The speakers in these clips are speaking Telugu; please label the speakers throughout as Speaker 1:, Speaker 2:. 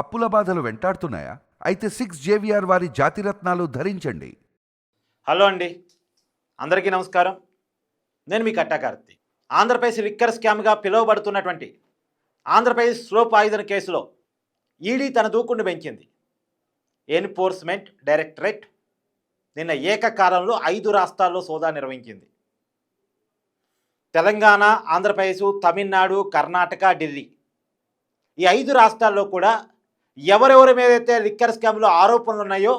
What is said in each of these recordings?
Speaker 1: అప్పుల బాధలు వెంటాడుతున్నాయా? అయితే సిక్స్ జేవిఆర్ వారి జాతిరత్నాలు ధరించండి.
Speaker 2: హలో అండి. అందరికీ నమస్కారం. నేను మీ కట్టాకార్తి ఆంధ్రప్రదేశ్ లిక్కర్ స్కామ్గా పిలువబడుతున్నటువంటి ఆంధ్రప్రదేశ్ స్లో పాయిజన్ కేసులో ఈడీ తన దూకుడు పెంచింది. ఎన్ఫోర్స్మెంట్ డైరెక్టరేట్ నిన్న ఏకకాలంలో ఐదు రాష్ట్రాల్లో సోదా నిర్వహించింది. తెలంగాణ ఆంధ్రప్రదేశ్ తమిళనాడు కర్ణాటక ఢిల్లీ ఈ ఐదు రాష్ట్రాల్లో కూడా ఎవరెవరి మీదైతే లిక్కర్ స్కామ్లో ఆరోపణలు ఉన్నాయో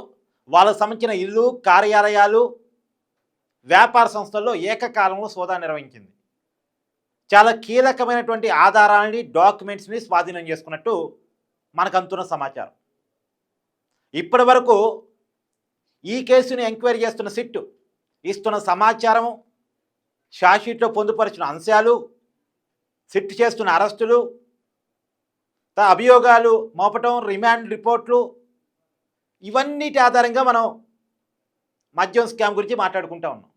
Speaker 2: వాళ్ళకు సంబంధించిన ఇల్లు కార్యాలయాలు వ్యాపార సంస్థల్లో ఏకకాలంలో సోదా నిర్వహించింది. చాలా కీలకమైనటువంటి ఆధారాలని డాక్యుమెంట్స్ని స్వాధీనం చేసుకున్నట్టు మనకు అందుతున్న సమాచారం. ఇప్పటి వరకు ఈ కేసుని ఎంక్వైరీ చేస్తున్న సిట్టు ఇస్తున్న సమాచారము షాషీట్లో పొందుపరిచిన అంశాలు సిట్ చేస్తున్న అరెస్టులు అభియోగాలు మోపటం రిమాండ్ రిపోర్ట్లు ఇవన్నిటి ఆధారంగా మనం మద్యం స్కామ్ గురించి మాట్లాడుకుంటా ఉన్నాం.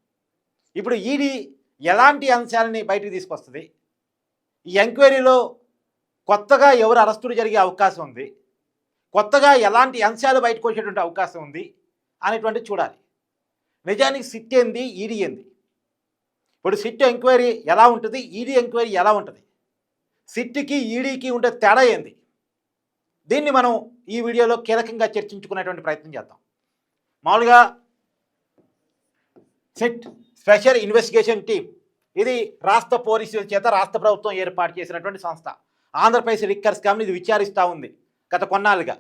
Speaker 2: ఇప్పుడు ఈడీ ఎలాంటి అంశాలని బయటకు తీసుకొస్తుంది? ఈ ఎంక్వైరీలో కొత్తగా ఎవరు అరెస్టులు జరిగే అవకాశం ఉంది? కొత్తగా ఎలాంటి అంశాలు బయటకు వచ్చేటువంటి అవకాశం ఉంది? అనేటువంటి చూడాలి. నిజానికి సిట్ ఏంది? ఈడీ ఏంది? ఇప్పుడు సిట్ ఎంక్వైరీ ఎలా ఉంటుంది? ఈడీ ఎంక్వైరీ ఎలా ఉంటుంది? సిట్టికి ఈడీకి ఉండే తేడా ఏంది? దీన్ని మనం ఈ వీడియోలో కీలకంగా చర్చించుకునేటువంటి ప్రయత్నం చేద్దాం. మామూలుగా సిట్ స్పెషల్ ఇన్వెస్టిగేషన్ టీం ఇది రాష్ట్ర పోలీసుల చేత రాష్ట్ర ప్రభుత్వం ఏర్పాటు చేసినటువంటి సంస్థ. ఆంధ్రప్రదేశ్ లిక్కర్ స్కామ్ని ఇది విచారిస్తూ ఉంది గత కొన్నాళ్ళుగా.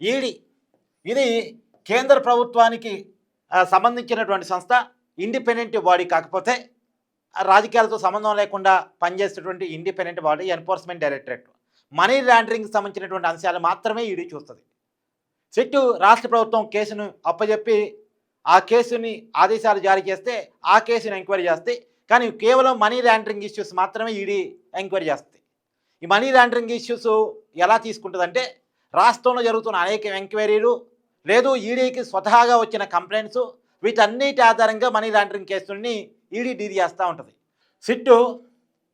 Speaker 2: ఈడీ ఇది కేంద్ర ప్రభుత్వానికి సంబంధించినటువంటి సంస్థ ఇండిపెండెంట్ బాడీ కాకపోతే రాజకీయాలతో సంబంధం లేకుండా పనిచేసేటువంటి independent body enforcement directorate money లాండరింగ్కి సంబంధించినటువంటి అంశాలు మాత్రమే ఈడీ చూస్తుంది. సిట్టు రాష్ట్ర ప్రభుత్వం కేసును అప్పజెప్పి ఆ కేసుని ఆదేశాలు జారీ చేస్తే ఆ కేసుని ఎంక్వైరీ చేస్తే కానీ కేవలం మనీ లాండరింగ్ ఇష్యూస్ మాత్రమే ఈడీ ఎంక్వైరీ చేస్తుంది. ఈ మనీ లాండరింగ్ ఇష్యూస్ ఎలా తీసుకుంటుందంటే రాష్ట్రంలో జరుగుతున్న అనేక ఎంక్వైరీలు లేదు ఈడీకి స్వతహాగా వచ్చిన కంప్లైంట్స్ వీటన్నిటి ఆధారంగా మనీ లాండరింగ్ కేసుల్ని ఈడీ డీల్ చేస్తూ ఉంటుంది. సిట్టు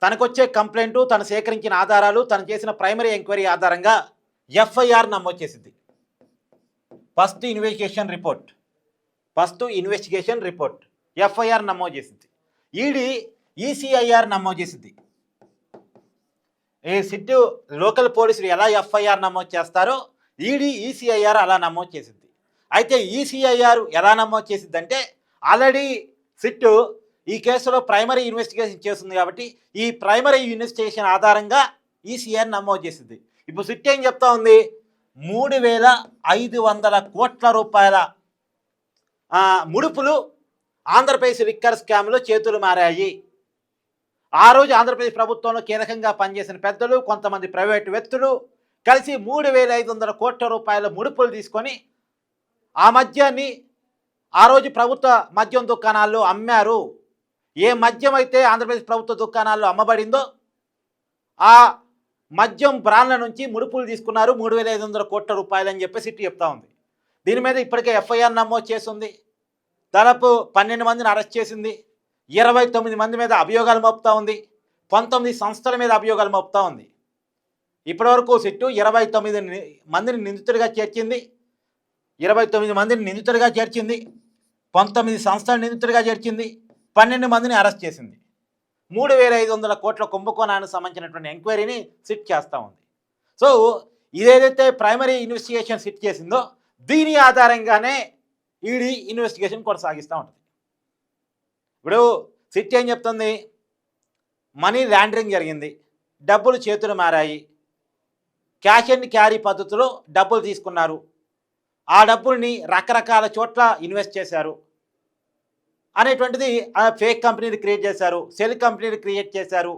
Speaker 2: తనకొచ్చే కంప్లైంట్ తను సేకరించిన ఆధారాలు తను చేసిన ప్రైమరీ ఎంక్వైరీ ఆధారంగా ఎఫ్ఐఆర్ నమోదు చేసింది. First investigation report. First investigation report. FIR నమోదు చేసింది. ఈడీ ఈసీఐఆర్ నమోదు చేసింది. ఈ సిట్టు లోకల్ పోలీసులు ఎలా ఎఫ్ఐఆర్ నమోదు చేస్తారో ఈడీ ఈసీఐఆర్ అలా నమోదు చేసింది. అయితే ఈసీఐఆర్ ఎలా నమోదు చేసిందంటే ఆల్రెడీ సిట్టు ఈ కేసులో ప్రైమరీ ఇన్వెస్టిగేషన్ చేస్తుంది కాబట్టి ఈ ప్రైమరీ ఇన్వెస్టిగేషన్ ఆధారంగా ఈసీఆర్ నమోదు చేసింది. ఇప్పుడు సిట్ ఏం చెప్తా ఉంది? మూడు వేల ఐదు వందల కోట్ల రూపాయల ముడుపులు ఆంధ్రప్రదేశ్ లిక్కర్ స్కామ్లో చేతులు మారాయి. ఆ రోజు ఆంధ్రప్రదేశ్ ప్రభుత్వంలో కీలకంగా పనిచేసిన పెద్దలు కొంతమంది ప్రైవేటు వ్యక్తులు కలిసి మూడు వేల ఐదు వందల కోట్ల రూపాయల ముడుపులు తీసుకొని ఆ మద్యాన్ని ఆ రోజు ప్రభుత్వ మద్యం దుకాణాల్లో అమ్మారు. ఏ మద్యం అయితే ఆంధ్రప్రదేశ్ ప్రభుత్వ దుకాణాల్లో అమ్మబడిందో ఆ మద్యం బ్రాండ్ల నుంచి ముడుపులు తీసుకున్నారు మూడు వేల ఐదు వందల కోట్ల రూపాయలు అని చెప్పి సిట్టి చెప్తా ఉంది. దీని మీద ఇప్పటికే ఎఫ్ఐఆర్ నమోదు చేసింది. దాదాపు పన్నెండు మందిని అరెస్ట్ చేసింది. ఇరవై తొమ్మిది మంది మీద అభియోగాలు మోపుతా ఉంది. పంతొమ్మిది సంస్థల మీద అభియోగాలు మోపుతా ఉంది. ఇప్పటివరకు సిట్టు ఇరవై తొమ్మిది మందిని నిందితుడిగా చేర్చింది. ఇరవై తొమ్మిది మందిని నిందితుడిగా చేర్చింది. పంతొమ్మిది సంస్థల నిందితుడిగా చేర్చింది. పన్నెండు మందిని అరెస్ట్ చేసింది. మూడు వేల ఐదు వందల కోట్ల కుంభకోణానికి సంబంధించినటువంటి ఎంక్వైరీని సిట్ చేస్తూ ఉంది. సో ఇదేదైతే ప్రైమరీ ఇన్వెస్టిగేషన్ సిట్ చేసిందో దీని ఆధారంగానే ఈడీ ఇన్వెస్టిగేషన్ కొనసాగిస్తూ ఉంటుంది. ఇప్పుడు సిట్ ఏం చెప్తుంది? మనీ ల్యాండరింగ్ జరిగింది. డబ్బులు చేతులు మారాయి. క్యాష్ అండ్ క్యారీ పద్ధతిలో డబ్బులు తీసుకున్నారు. ఆ డబ్బుల్ని రకరకాల చోట్ల ఇన్వెస్ట్ చేశారు. అనేటువంటిది ఆ ఫేక్ కంపెనీని క్రియేట్ చేశారు సెల్ కంపెనీని క్రియేట్ చేశారు.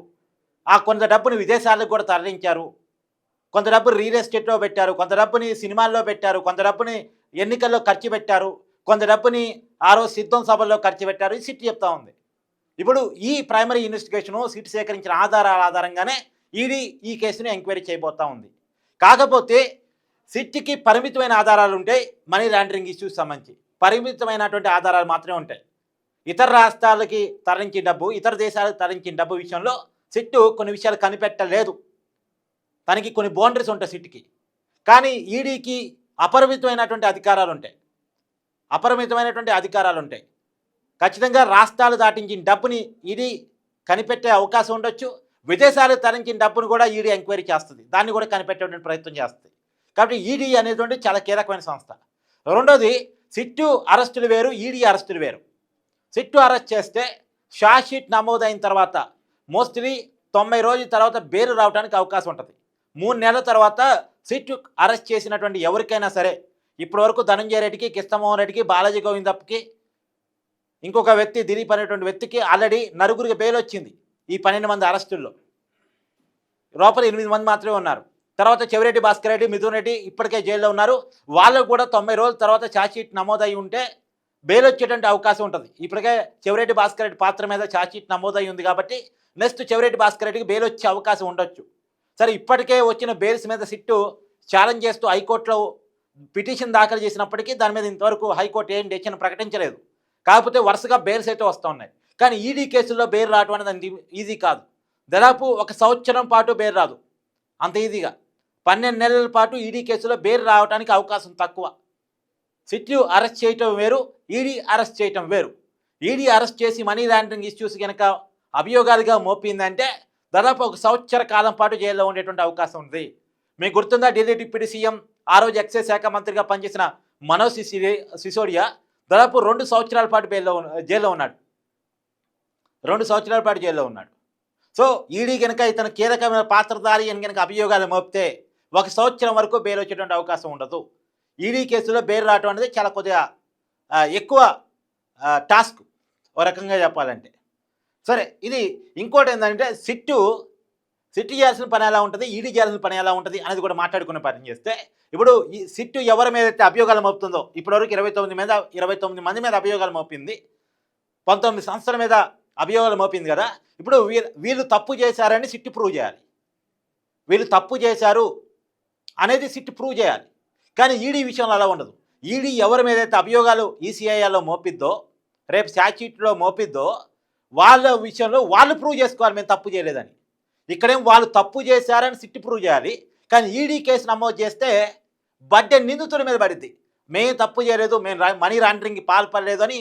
Speaker 2: ఆ కొంత డబ్బుని విదేశాలకు కూడా తరలించారు. కొంత డబ్బు రియల్ ఎస్టేట్లో పెట్టారు కొంత డబ్బుని సినిమాల్లో పెట్టారు కొంత డబ్బుని ఎన్నికల్లో ఖర్చు పెట్టారు కొంత డబ్బుని ఆరో సిద్ధం సభల్లో ఖర్చు పెట్టారు ఈ సిట్ చెప్తా ఉంది. ఇప్పుడు ఈ ప్రైమరీ ఇన్వెస్టిగేషను సిట్ సేకరించిన ఆధారాల ఆధారంగానే ఈడీ ఈ కేసుని ఎంక్వైరీ చేయబోతూ ఉంది. కాకపోతే సిట్కి పరిమితమైన ఆధారాలు ఉంటాయి మనీ లాండరింగ్ ఇష్యూస్ సంబంధించి పరిమితమైనటువంటి ఆధారాలు మాత్రమే ఉంటాయి. ఇతర రాష్ట్రాలకి తరలించిన డబ్బు ఇతర దేశాలకు తరలించిన డబ్బు విషయంలో సిట్టు కొన్ని విషయాలు కనిపెట్టలేదు. తనకి కొన్ని బౌండరీస్ ఉంటాయి సిట్కి కానీ ఈడీకి అపరిమితమైనటువంటి అధికారాలు ఉంటాయి అపరిమితమైనటువంటి అధికారాలు ఉంటాయి ఖచ్చితంగా రాష్ట్రాలు దాటించిన డబ్బుని ఈడీ కనిపెట్టే అవకాశం ఉండొచ్చు. విదేశాలు తరించిన డబ్బును కూడా ఈడీ ఎంక్వైరీ చేస్తుంది. దాన్ని కూడా కనిపెట్టేటువంటి ప్రయత్నం చేస్తుంది. కాబట్టి ఈడీ అనేటువంటి చాలా కీలకమైన సంస్థ. రెండోది సిట్టు అరెస్టులు వేరు ఈడీ అరెస్టులు వేరు. సిట్టు అరెస్ట్ చేస్తే షార్ట్ నమోదైన తర్వాత మోస్ట్లీ తొంభై రోజుల తర్వాత బెయిల్ రావడానికి అవకాశం ఉంటుంది. మూడు నెలల తర్వాత సిట్టు అరెస్ట్ చేసినటువంటి ఎవరికైనా సరే ఇప్పటివరకు ధనంజయ రెడ్డికి కిష్టమోహన్ రెడ్డికి బాలాజీ గోవిందప్పకి ఇంకొక వ్యక్తి దిలీప్ అనేటువంటి వ్యక్తికి ఆల్రెడీ నలుగురికి బెయిల్ వచ్చింది ఈ పన్నెండు మంది అరెస్టుల్లో. లోపల ఎనిమిది మంది మాత్రమే ఉన్నారు. తర్వాత చెవిరెడ్డి భాస్కర్ రెడ్డి మిథున్ రెడ్డి ఇప్పటికే జైల్లో ఉన్నారు. వాళ్ళకు కూడా తొంభై రోజుల తర్వాత ఛార్జ్షీట్ నమోదై ఉంటే బెయిల్ వచ్చేటువంటి అవకాశం ఉంటుంది. ఇప్పటికే చెవిరెడ్డి భాస్కర్ రెడ్డి పాత్ర మీద ఛార్జ్షీట్ నమోదై ఉంది కాబట్టి నెక్స్ట్ చెవిరెడ్డి భాస్కర్ రెడ్డికి బెయిల్ వచ్చే అవకాశం ఉండొచ్చు. సరే ఇప్పటికే వచ్చిన బెయిల్స్ మీద సిట్టు ఛాలెంజ్ చేస్తూ హైకోర్టులో పిటిషన్ దాఖలు చేసినప్పటికీ దాని మీద ఇంతవరకు హైకోర్టు ఏం డెసిషన్ ప్రకటించలేదు. కాకపోతే వరుసగా బెయిల్స్ అయితే వస్తూ ఉన్నాయి. కానీ ఈడీ కేసుల్లో బెయిల్ రావడం అనేది అంత ఈజీ కాదు. దాదాపు ఒక సంవత్సరం పాటు బెయిల్ రాదు. అంత ఈజీగా. పన్నెండు నెలల పాటు ఈడీ కేసులో బెయిల్ రావడానికి అవకాశం తక్కువ. సిట్లు అరెస్ట్ చేయటం వేరు ఈడీ అరెస్ట్ చేయటం వేరు. ఈడీ అరెస్ట్ చేసి మనీ లాండరింగ్ ఇష్యూస్ కనుక అభియోగాలుగా మోపిందంటే దాదాపు ఒక సంవత్సర కాలం పాటు జైల్లో ఉండేటువంటి అవకాశం ఉంది. మీకు గుర్తుందా ఢిల్లీ డిప్యూటీ సీఎం ఆ రోజు ఎక్సైజ్ శాఖ మంత్రిగా పనిచేసిన మనోజ్ సిసి సిసోడియా దాదాపు రెండు సంవత్సరాల పాటు బెయిల్లో ఉన్న- జైల్లో ఉన్నాడు. రెండు సంవత్సరాల పాటు జైల్లో ఉన్నాడు. సో ఈడీ కనుక ఇతను కీలకమైన పాత్రధారి అని కనుక అభియోగాలు మోపితే ఒక సంవత్సరం వరకు బెయిల్ వచ్చేటువంటి అవకాశం ఉండదు. ఈడీ కేసులో బెయిల్ రావడం అనేది చాలా కొద్దిగా ఎక్కువ టాస్క్ ఒక రకంగా చెప్పాలంటే. సరే ఇది ఇంకోటి ఏంటంటే సిట్టు సిట్టు చేయాల్సిన పని ఎలా ఉంటుంది ఈడీ చేయాల్సిన పని ఎలా ఉంటుంది అనేది కూడా మాట్లాడుకునే పని చేస్తే ఇప్పుడు ఈ సిట్టు ఎవరి మీద అయితే అభియోగాలు మోపుతుందో ఇప్పటివరకు ఇరవై తొమ్మిది మీద ఇరవై తొమ్మిది మంది మీద అభియోగాలు మోపింది పంతొమ్మిది సంవత్సరాల మీద అభియోగాలు మోపింది కదా ఇప్పుడు వీళ్ళు వీళ్ళు తప్పు చేశారని సిట్టు ప్రూవ్ చేయాలి. వీళ్ళు తప్పు చేశారు అనేది సిట్టు ప్రూవ్ చేయాలి. కానీ ఈడీ విషయంలో అలా ఉండదు. ఈడీ ఎవరి మీద అయితే అభియోగాలు ఈసీఐలో మోపిద్దో రేపు స్టాచ్యూట్లో మోపిద్దో వాళ్ళ విషయంలో వాళ్ళు ప్రూవ్ చేసుకోవాలి మేము తప్పు చేయలేదని. ఇక్కడేం వాళ్ళు తప్పు చేశారని సిట్టి ప్రూవ్ చేయాలి. కానీ ఈడీ కేసు నమోదు చేస్తే బడ్డే నిందితుల మీద పడింది మేము తప్పు చేయలేదు మేము మనీ లాండరింగ్కి పాల్పడలేదు అని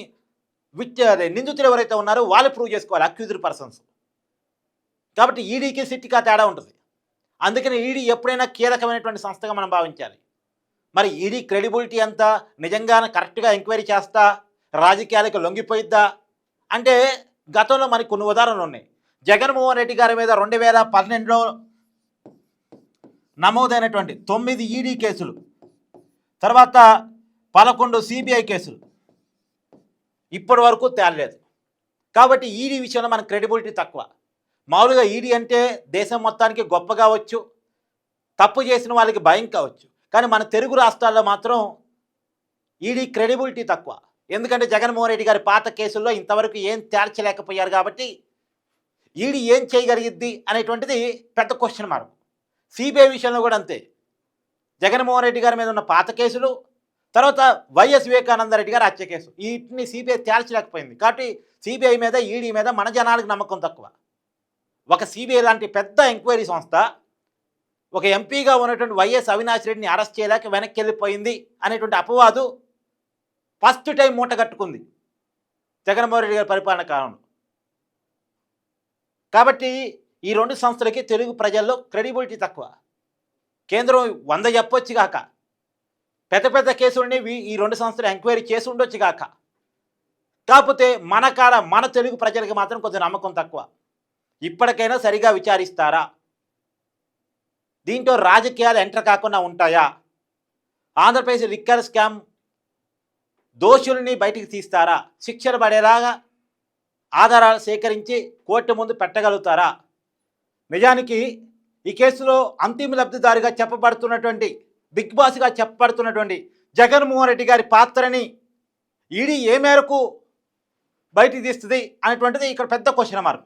Speaker 2: విచ్ అదే నిందితులు ఎవరైతే ఉన్నారో వాళ్ళు ప్రూవ్ చేసుకోవాలి అక్యూజ్డ్ పర్సన్స్. కాబట్టి ఈడీకి సిట్టికి తేడా ఉంటుంది. అందుకని ఈడీ ఎప్పుడైనా కీలకమైనటువంటి సంస్థగా మనం భావించాలి. మరి ఈడీ క్రెడిబిలిటీ అంతా నిజంగానే కరెక్ట్గా ఎంక్వైరీ చేస్తా? రాజకీయాలకు లొంగిపోయిద్దా? అంటే గతంలో మనకి కొన్ని ఉదాహరణలు ఉన్నాయి. జగన్మోహన్ రెడ్డి గారి మీద రెండు వేల పన్నెండులో నమోదైనటువంటి తొమ్మిది ఈడీ కేసులు తర్వాత పదకొండు సిబిఐ కేసులు. ఇప్పటి వరకు తేలలేదు. కాబట్టి ఈడీ విషయంలో మన క్రెడిబిలిటీ తక్కువ. మామూలుగా ఈడీ అంటే దేశం మొత్తానికి గొప్ప కావచ్చు తప్పు చేసిన వాళ్ళకి భయం కావచ్చు. కానీ మన తెలుగు రాష్ట్రాల్లో మాత్రం ఈడీ క్రెడిబిలిటీ తక్కువ. ఎందుకంటే జగన్మోహన్ రెడ్డి గారి పాత కేసుల్లో ఇంతవరకు ఏం తేల్చలేకపోయారు కాబట్టి ఈడీ ఏం చేయగలిగిద్ది అనేటువంటిది పెద్ద క్వశ్చన్ మార్క్ సిబిఐ విషయంలో కూడా అంతే. జగన్మోహన్ రెడ్డి గారి మీద ఉన్న పాత కేసులు తర్వాత వైఎస్ వివేకానంద రెడ్డి హత్య కేసు. వీటిని సిబిఐ తేల్చలేకపోయింది. కాబట్టి సిబిఐ మీద ఈడీ మీద మన జనాలకు నమ్మకం తక్కువ. ఒక సిబిఐ లాంటి పెద్ద ఎంక్వైరీ సంస్థ ఒక ఎంపీగా ఉన్నటువంటి వైఎస్ అవినాష్ రెడ్డిని అరెస్ట్ చేయలేక వెనక్కి వెళ్ళిపోయింది అనేటువంటి అపవాదు ఫస్ట్ టైం మూట కట్టుకుంది. జగన్మోహన్ రెడ్డి గారి పరిపాలన కాలంలో. కాబట్టి ఈ రెండు సంస్థలకి తెలుగు ప్రజల్లో క్రెడిబిలిటీ తక్కువ. కేంద్రం వంద చెప్పొచ్చు కాక. పెద్ద పెద్ద కేసుల్ని ఈ రెండు సంస్థలు ఎంక్వైరీ చేసి ఉండొచ్చు కాక. కాకపోతే మన కాడ మన తెలుగు ప్రజలకి మాత్రం కొంచెం నమ్మకం తక్కువ. ఇప్పటికైనా సరిగా విచారిస్తారా? దీంట్లో రాజకీయాలు ఎంటర్ కాకుండా ఉంటాయా? ఆంధ్రప్రదేశ్ లిక్కర్ స్కామ్ దోషుల్ని బయటికి తీస్తారా? శిక్షలు పడేలాగా ఆధారాలు సేకరించి కోర్టు ముందు పెట్టగలుగుతారా? నిజానికి ఈ కేసులో అంతిమ లబ్ధిదారుగా చెప్పబడుతున్నటువంటి బిగ్ బాస్గా చెప్పబడుతున్నటువంటి జగన్మోహన్ రెడ్డి గారి పాత్రని ఈడీ ఏ మేరకు బయటికి తీస్తుంది అనేటువంటిది ఇక్కడ పెద్ద క్వశ్చన్ మార్క్.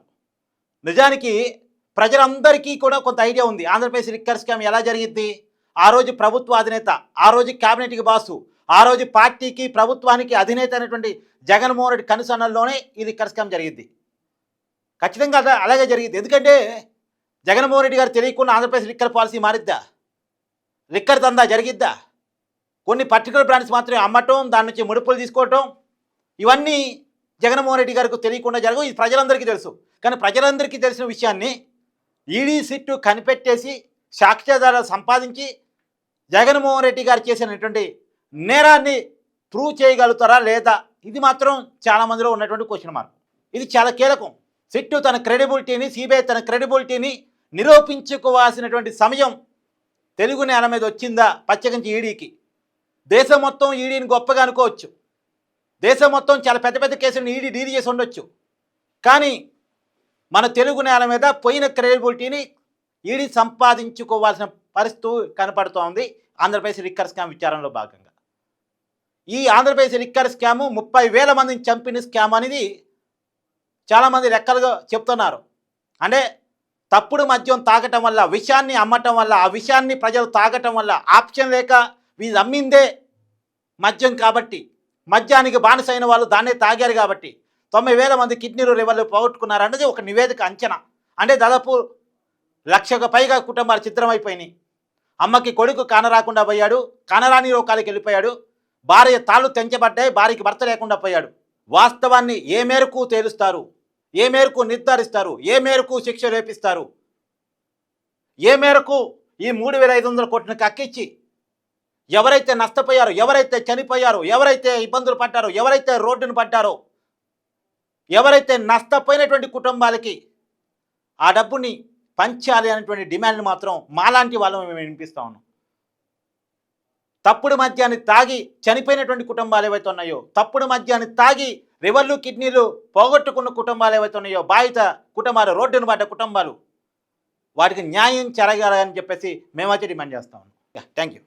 Speaker 2: నిజానికి ప్రజలందరికీ కూడా కొంత ఐడియా ఉంది. ఆంధ్రప్రదేశ్ లిక్కర్ స్కామ్ ఎలా జరిగింది ఆ రోజు ప్రభుత్వ అధినేత ఆ రోజు క్యాబినెట్కి బాసు ఆ రోజు పార్టీకి ప్రభుత్వానికి అధినేత అనేటువంటి జగన్మోహన్ రెడ్డి కనుసన్నల్లోనే ఈ లిక్కర్ స్కామ్ జరిగింది ఖచ్చితంగా అలాగే జరిగింది ఎందుకంటే జగన్మోహన్ రెడ్డి గారు తెలియకుండా ఆంధ్రప్రదేశ్ లిక్కర్ పాలసీ మారిద్దా? లిక్కర్ దందా జరిగిద్దా? కొన్ని పర్టికులర్ బ్రాండ్స్ మాత్రమే అమ్మటం దాని నుంచి ముడుపులు తీసుకోవటం ఇవన్నీ జగన్మోహన్ రెడ్డి గారికి తెలియకుండా జరగవు. ఇది ప్రజలందరికీ తెలుసు. కానీ ప్రజలందరికీ తెలిసిన విషయాన్ని ఈడీ సిట్టు కనిపెట్టేసి సాక్ష్యాధారాలు సంపాదించి జగన్మోహన్ రెడ్డి గారు చేసినటువంటి నేరాన్ని ప్రూవ్ చేయగలుగుతారా లేదా? ఇది మాత్రం చాలా మందిలో ఉన్నటువంటి క్వశ్చన్ మార్క్. ఇది చాలా కీలకం. సిట్టు తన క్రెడిబిలిటీని సిబిఐ తన క్రెడిబిలిటీని నిరూపించుకోవాల్సినటువంటి సమయం తెలుగు నేల మీద వచ్చిందా? పచ్చగించి ఈడీకి. దేశం మొత్తం ఈడీని గొప్పగా అనుకోవచ్చు. దేశం మొత్తం చాలా పెద్ద పెద్ద కేసులను ఈడీ డీల్ చేసి ఉండొచ్చు. కానీ మన తెలుగు నేల మీద పోయిన క్రెడిబిలిటీని ఈడీ సంపాదించుకోవాల్సిన పరిస్థితి కనపడుతోంది ఆంధ్రప్రదేశ్ లిక్కర్ స్కామ్ విచారణలో భాగంగా. ఈ ఆంధ్రప్రదేశ్ లిక్కర్ స్కాము ముప్పై వేల మందిని చంపిన స్కామ్ అనేది చాలామంది లెక్కలుగా చెప్తున్నారు. అంటే తప్పుడు మద్యం తాగటం వల్ల విషయాన్ని అమ్మటం వల్ల ఆ విషయాన్ని ప్రజలు తాగటం వల్ల ఆప్షన్ లేక వీళ్ళు అమ్మిందే మద్యం కాబట్టి మద్యానికి బానిసైన వాళ్ళు దాన్నే తాగారు కాబట్టి తొంభై వేల మంది కిడ్నీలు రివర్లు పోగొట్టుకున్నారు అన్నది ఒక నివేదిక అంచనా. అంటే దాదాపు లక్షకు పైగా కుటుంబాలు చిత్రమైపోయినాయి అమ్మకి కొడుకు కానరాకుండా పోయాడు కానరాని రోగాలకి వెళ్ళిపోయాడు భార్య తాళ్ళు తెంచబడ్డాయి భార్యకి భర్త లేకుండా పోయాడు. వాస్తవాన్ని ఏ మేరకు తేలుస్తారు? ఏ మేరకు నిర్ధారిస్తారు? ఏ మేరకు శిక్ష రేపిస్తారు? ఏ మేరకు ఈ మూడు వేల ఐదు వందల కోట్లను కక్కిచ్చి ఎవరైతే నష్టపోయారో ఎవరైతే చనిపోయారో ఎవరైతే ఇబ్బందులు పడ్డారో ఎవరైతే రోడ్డును పడ్డారో ఎవరైతే నష్టపోయినటువంటి కుటుంబాలకి ఆ డబ్బుని పంచాలి అనేటువంటి డిమాండ్ మాత్రం మాలాంటి వాళ్ళం మేము వినిపిస్తా ఉన్నాం. తప్పుడు మద్యాన్ని తాగి చనిపోయినటువంటి కుటుంబాలు ఏవైతే ఉన్నాయో తప్పుడు మద్యాన్ని తాగి రివర్లు కిడ్నీలు పోగొట్టుకున్న కుటుంబాలు ఏవైతే ఉన్నాయో బాధిత కుటుంబాలు రోడ్డును పడ్డ కుటుంబాలు వాటికి న్యాయం జరగాలని చెప్పేసి మేమైతే డిమాండ్ చేస్తా ఉన్నాం. Thank you